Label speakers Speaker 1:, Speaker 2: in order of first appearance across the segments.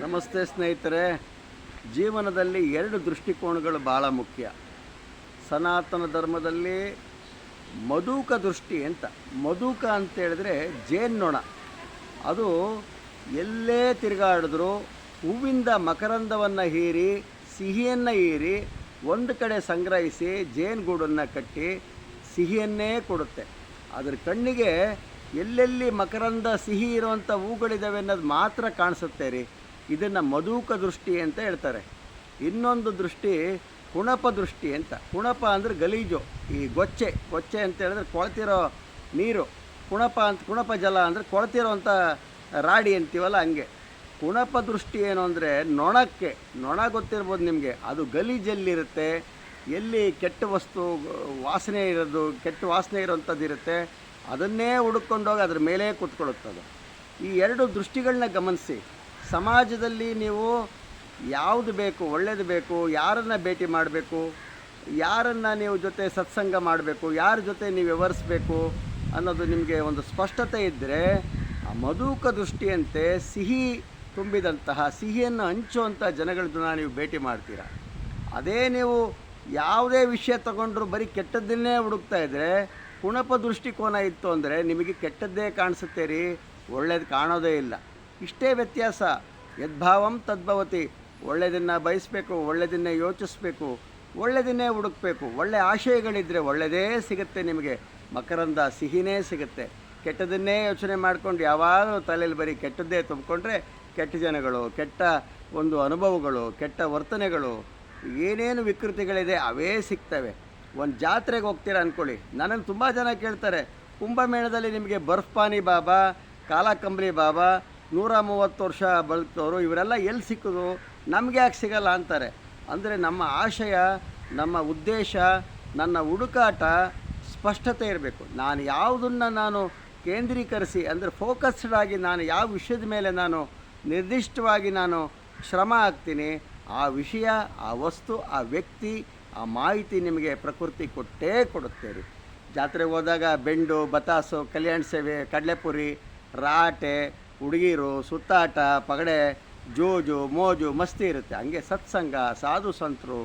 Speaker 1: ನಮಸ್ತೆ ಸ್ನೇಹಿತರೆ. ಜೀವನದಲ್ಲಿ ಎರಡು ದೃಷ್ಟಿಕೋನಗಳು ಭಾಳ ಮುಖ್ಯ. ಸನಾತನ ಧರ್ಮದಲ್ಲಿ ಮಧುಕ ದೃಷ್ಟಿ ಅಂತ. ಮಧುಕ ಅಂತೇಳಿದ್ರೆ ಜೇನ್ನೊಣ. ಅದು ಎಲ್ಲೇ ತಿರುಗಾಡಿದ್ರು ಹೂವಿಂದ ಮಕರಂದವನ್ನು ಹೀರಿ, ಸಿಹಿಯನ್ನು ಹೀರಿ ಒಂದು ಕಡೆ ಸಂಗ್ರಹಿಸಿ ಜೇನುಗೂಡನ್ನು ಕಟ್ಟಿ ಸಿಹಿಯನ್ನೇ ಕೊಡುತ್ತೆ. ಅದರ ಕಣ್ಣಿಗೆ ಎಲ್ಲೆಲ್ಲಿ ಮಕರಂದ ಸಿಹಿ ಇರುವಂಥ ಹೂಗಳಿದ್ದಾವೆ ಅನ್ನೋದು ಮಾತ್ರ ಕಾಣಿಸುತ್ತೆ ರೀ. ಇದನ್ನು ಮಧುಕ ದೃಷ್ಟಿ ಅಂತ ಹೇಳ್ತಾರೆ. ಇನ್ನೊಂದು ದೃಷ್ಟಿ ಕುಣಪ ದೃಷ್ಟಿ ಅಂತ. ಕುಣಪ ಅಂದರೆ ಗಲೀಜು, ಈ ಗೊಚ್ಚೆ ಗೊಚ್ಚೆ ಅಂತ ಹೇಳಿದ್ರೆ ಕೊಳ್ತಿರೋ ನೀರು. ಕುಣಪ ಅಂತ, ಕುಣಪ ಜಲ ಅಂದರೆ ಕೊಳ್ತಿರೋವಂಥ ರಾಡಿ ಅಂತೀವಲ್ಲ ಹಂಗೆ. ಕುಣಪ ದೃಷ್ಟಿ ಏನು ಅಂದರೆ ನೊಣಕ್ಕೆ, ನೊಣ ಗೊತ್ತಿರ್ಬೋದು ನಿಮಗೆ, ಅದು ಗಲೀಜಲ್ಲಿರುತ್ತೆ, ಎಲ್ಲಿ ಕೆಟ್ಟ ವಸ್ತು, ವಾಸನೆ ಇರೋದು, ಕೆಟ್ಟ ವಾಸನೆ ಇರೋವಂಥದ್ದು ಇರುತ್ತೆ, ಅದನ್ನೇ ಹುಡುಕೊಂಡೋಗಿ ಅದ್ರ ಮೇಲೆ ಕೂತ್ಕೊಳ್ಳುತ್ತದು. ಈ ಎರಡು ದೃಷ್ಟಿಗಳನ್ನ ಗಮನಿಸಿ. ಸಮಾಜದಲ್ಲಿ ನೀವು ಯಾವುದು ಬೇಕು, ಒಳ್ಳೇದು ಬೇಕು, ಯಾರನ್ನು ಭೇಟಿ ಮಾಡಬೇಕು, ಯಾರನ್ನು ನೀವು ಜೊತೆ ಸತ್ಸಂಗ ಮಾಡಬೇಕು, ಯಾರ ಜೊತೆ ನೀವು ವ್ಯವಹರಿಸಬೇಕು ಅನ್ನೋದು ನಿಮಗೆ ಒಂದು ಸ್ಪಷ್ಟತೆ ಇದ್ದರೆ ಆ ಮಧುಕ ದೃಷ್ಟಿಯಂತೆ ಸಿಹಿ ತುಂಬಿದಂತಹ, ಸಿಹಿಯನ್ನು ಹಂಚುವಂಥ ಜನಗಳನ್ನ ನೀವು ಭೇಟಿ ಮಾಡ್ತೀರಾ? ಅದೇ ನೀವು ಯಾವುದೇ ವಿಷಯ ತಗೊಂಡ್ರು ಬರೀ ಕೆಟ್ಟದ್ದನ್ನೇ ಹುಡುಕ್ತಾ ಇದ್ದರೆ ಕುಣಪ ದೃಷ್ಟಿಕೋನ ಇತ್ತು ಅಂದರೆ ನಿಮಗೆ ಕೆಟ್ಟದ್ದೇ ಕಾಣಿಸುತ್ತೆ ರೀ ಒಳ್ಳೇದು ಕಾಣೋದೇ ಇಲ್ಲ. ಇಷ್ಟೇ ವ್ಯತ್ಯಾಸ. ಯದ್ಭಾವಂ ತದ್ಭವತಿ. ಒಳ್ಳೆಯದನ್ನು ಬಯಸಬೇಕು, ಒಳ್ಳೆಯದನ್ನೇ ಯೋಚಿಸ್ಬೇಕು, ಒಳ್ಳೆಯದನ್ನೇ ಹುಡುಕ್ಬೇಕು. ಒಳ್ಳೆ ಆಶಯಗಳಿದ್ದರೆ ಒಳ್ಳೆಯದೇ ಸಿಗುತ್ತೆ ನಿಮಗೆ. ಮಕರಂದ ಸಿಹಿನೇ ಸಿಗುತ್ತೆ. ಕೆಟ್ಟದನ್ನೇ ಯೋಚನೆ ಮಾಡ್ಕೊಂಡು ಯಾವಾಗಲೂ ತಲೆಯಲ್ಲಿ ಬರೀ ಕೆಟ್ಟದ್ದೇ ತುಂಬಿಕೊಂಡ್ರೆ ಕೆಟ್ಟ ಜನಗಳು, ಕೆಟ್ಟ ಒಂದು ಅನುಭವಗಳು, ಕೆಟ್ಟ ವರ್ತನೆಗಳು, ಏನೇನು ವಿಕೃತಿಗಳಿದೆ ಅವೇ ಸಿಗ್ತವೆ. ಒಂದು ಜಾತ್ರೆಗೆ ಹೋಗ್ತೀರಾ ಅಂದ್ಕೊಳ್ಳಿ ನನ್ನನ್ನು ತುಂಬ ಜನ ಕೇಳ್ತಾರೆ, ಕುಂಭಮೇಳದಲ್ಲಿ ನಿಮಗೆ ಬರ್ಫ್ಪಾನಿ ಬಾಬಾ ಕಾಲಕಂಬಳಿ ಬಾಬಾ ನೂರ ಮೂವತ್ತು ವರ್ಷ ಬದುಕ್ತವರು ಇವರೆಲ್ಲ ಎಲ್ಲಿ ಸಿಕ್ಕಿದ್ರು ನಮಗೆ ಯಾಕೆ ಸಿಗಲ್ಲ ಅಂತಾರೆ. ಅಂದರೆ ನಮ್ಮ ಆಶಯ, ನಮ್ಮ ಉದ್ದೇಶ, ನನ್ನ ಹುಡುಕಾಟ ಸ್ಪಷ್ಟತೆ ಇರಬೇಕು. ನಾನು ಯಾವುದನ್ನು ನಾನು ಕೇಂದ್ರೀಕರಿಸಿ, ಅಂದರೆ ಫೋಕಸ್ಡ್ ಆಗಿ ನಾನು ಯಾವ ವಿಷಯದ ಮೇಲೆ ನಾನು ನಿರ್ದಿಷ್ಟವಾಗಿ ನಾನು ಶ್ರಮ ಹಾಕ್ತೀನಿ, ಆ ವಿಷಯ, ಆ ವಸ್ತು, ಆ ವ್ಯಕ್ತಿ, ಆ ಮಾಹಿತಿ ನಿಮಗೆ ಪ್ರಕೃತಿ ಕೊಟ್ಟೇ ಕೊಡುತ್ತೆ ರೀ ಜಾತ್ರೆಗೆ ಹೋದಾಗ ಬೆಂಡು, ಬತಾಸು, ಕಲ್ಯಾಣ ಸೇವೆ, ಕಡಲೆಪುರಿ, ರಾಟೆ ಹುಡುಗಿರು, ಸುತ್ತಾಟ, ಪಗಡೆ, ಜೋಜು, ಮೋಜು ಮಸ್ತಿ ಇರುತ್ತೆ. ಹಂಗೆ ಸತ್ಸಂಗ, ಸಾಧು ಸಂತರು,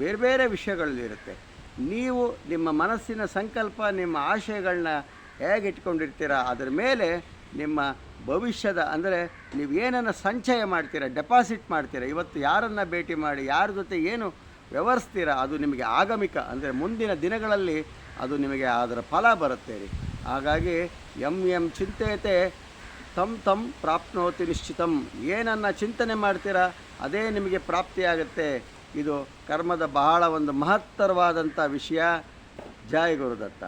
Speaker 1: ಬೇರೆ ಬೇರೆ ವಿಷಯಗಳಲ್ಲಿರುತ್ತೆ ನೀವು ನಿಮ್ಮ ಮನಸ್ಸಿನ ಸಂಕಲ್ಪ, ನಿಮ್ಮ ಆಶಯಗಳನ್ನ ಹೇಗೆ ಇಟ್ಕೊಂಡಿರ್ತೀರಾ ಅದರ ಮೇಲೆ ನಿಮ್ಮ ಭವಿಷ್ಯದ, ಅಂದರೆ ನೀವು ಏನನ್ನು ಸಂಚಯ ಮಾಡ್ತೀರ, ಡೆಪಾಸಿಟ್ ಮಾಡ್ತೀರಾ, ಇವತ್ತು ಯಾರನ್ನು ಭೇಟಿ ಮಾಡಿ, ಯಾರ ಜೊತೆ ಏನು ವ್ಯವಹರಿಸ್ತೀರಾ, ಅದು ನಿಮಗೆ ಆಗಮಿಕ, ಅಂದರೆ ಮುಂದಿನ ದಿನಗಳಲ್ಲಿ ಅದು ನಿಮಗೆ ಅದರ ಫಲ ಬರುತ್ತೆ ರೀ. ಹಾಗಾಗಿ ಎಂ ಎಂ ಚಿಂತೆಯತೆ ತಮ್ ತಮ್ ಪ್ರಾಪ್ನೋತಿ ನಿಶ್ಚಿತಂ. ಏನನ್ನು ಚಿಂತನೆ ಮಾಡ್ತೀರಾ, ಅದೇ ನಿಮಗೆ ಪ್ರಾಪ್ತಿಯಾಗುತ್ತೆ. ಇದು ಕರ್ಮದ ಬಹಳ ಒಂದು ಮಹತ್ತರವಾದಂಥ ವಿಷಯ. ಜಯ ಗುರುದತ್ತ.